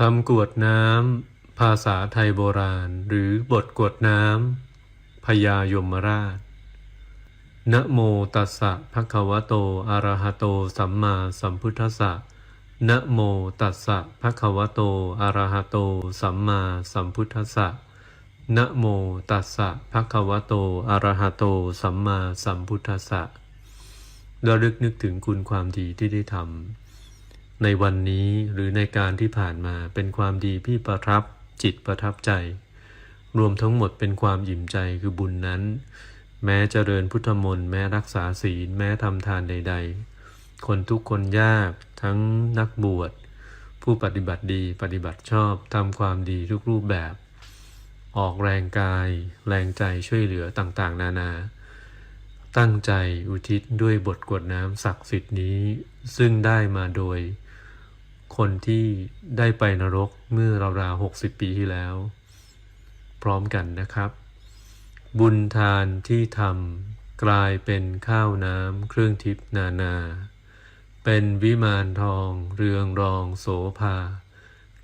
คำกวดน้ำ ภาษาไทยโบราณ หรือบทกวดน้ำพญายมราช นะโมตัสสะภะคะวะโต อะระหะโต สัมมาสัมพุทธัสสะ นะโมตัสสะภะคะวะโต อะระหะโต สัมมาสัมพุทธัสสะ นะโมตัสสะภะคะวะโต อะระหะโต สัมมาสัมพุทธัสสะระลึกนึกถึงคุณความดีที่ได้ทำ ในวันนี้หรือในการที่ผ่านมาเป็นความดีที่ประทับจิตประทับใจ รวมทั้งหมดเป็นความอิ่มใจคือบุญนั้น แม้เจริญพุทธมนต์แม้รักษาศีลแม้ทำทานใด ๆ คนทุกคนยากทั้งนักบวช ผู้ปฏิบัติดีปฏิบัติชอบทำความดีทุกรูปแบบ ออกแรงกาย แรงใจช่วยเหลือต่างๆ นานาตั้งใจอุทิศด้วยบทกวดน้ำศักดิ์สิทธิ์นี้ ซึ่งได้มาโดย คนที่ได้ไปนรกเมื่อราวๆหกสิบปีที่แล้ว พร้อมกันนะครับ บุญทานที่ทำกลายเป็นข้าวน้ำเครื่องทิพนานา เป็นวิมานทองเรืองรองโสภา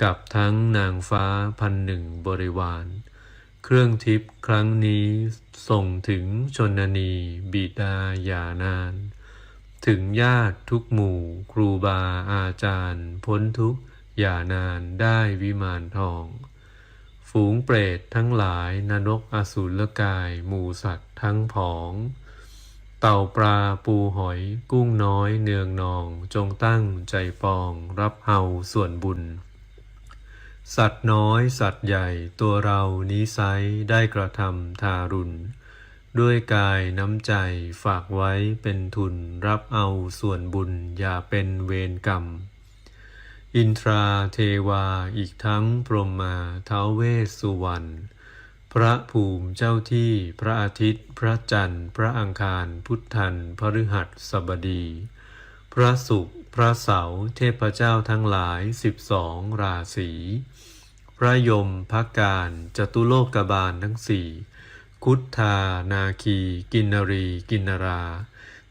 กับทั้งนางฟ้าพันหนึ่งบริวาร เครื่องทิพย์ครั้งนี้ส่งถึงชนนีบิดาอย่านาน ถึงญาติทุกหมู่ ครูบาอาจารย์ พ้นทุกอย่านานได้วิมานทอง ฝูงเปรตทั้งหลายนรกอสูรกาย หมูสัตว์ทั้งผอง เต่าปลาปูหอยกุ้งน้อยเนืองนอง จงตั้งใจปองรับเฮาส่วนบุญ สัตว์น้อยสัตว์ใหญ่ตัวเรานี้ไซได้กระทำทารุณ ด้วยกายน้ำใจฝากไว้เป็นทุนรับเอาส่วนบุญอย่าเป็นเวรกรรม อินทราเทวาอีกทั้งพรหมมาท้าวเวสสุวรรณพระภูมิเจ้าที่พระอาทิตย์ พระจันทร์ พระอังคารพุทธันพฤหัสสบดี พระศุกร์พระเสาร์เทพเจ้าทั้งหลายสิบสองราศีพระยมพักการจตุโลกบาลทั้งสี่ คุทธานาคี กินรี กินรา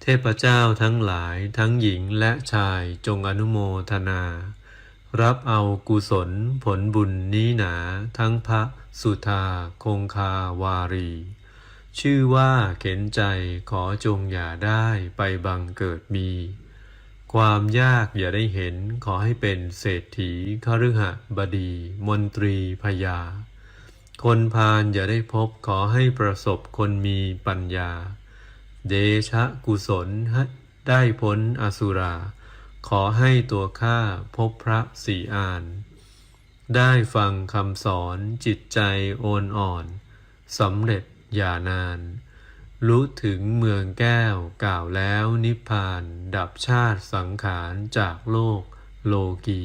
เทพเจ้าทั้งหลายทั้งหญิงและชายจงอนุโมทนา รับเอากุศลผลบุญนี้หนา ทั้งพระสุธาคงคาวารี ชื่อว่าเข็นใจขอจงอย่าได้ไปบังเกิดมี ความยากอย่าได้เห็นขอให้เป็นเศรษฐีคฤหบดี มนตรีพญา คนพาลอย่าได้พบขอให้ประสบคนมีปัญญา เดชะกุศลได้พ้นอสุรา ขอให้ตัวข้าพบพระสีอาน ได้ฟังคำสอนจิตใจโอนอ่อนสำเร็จอย่านาน รู้ถึงเมืองแก้วกล่าวแล้วนิพพาน ดับชาติสังขารจากโลกโลกี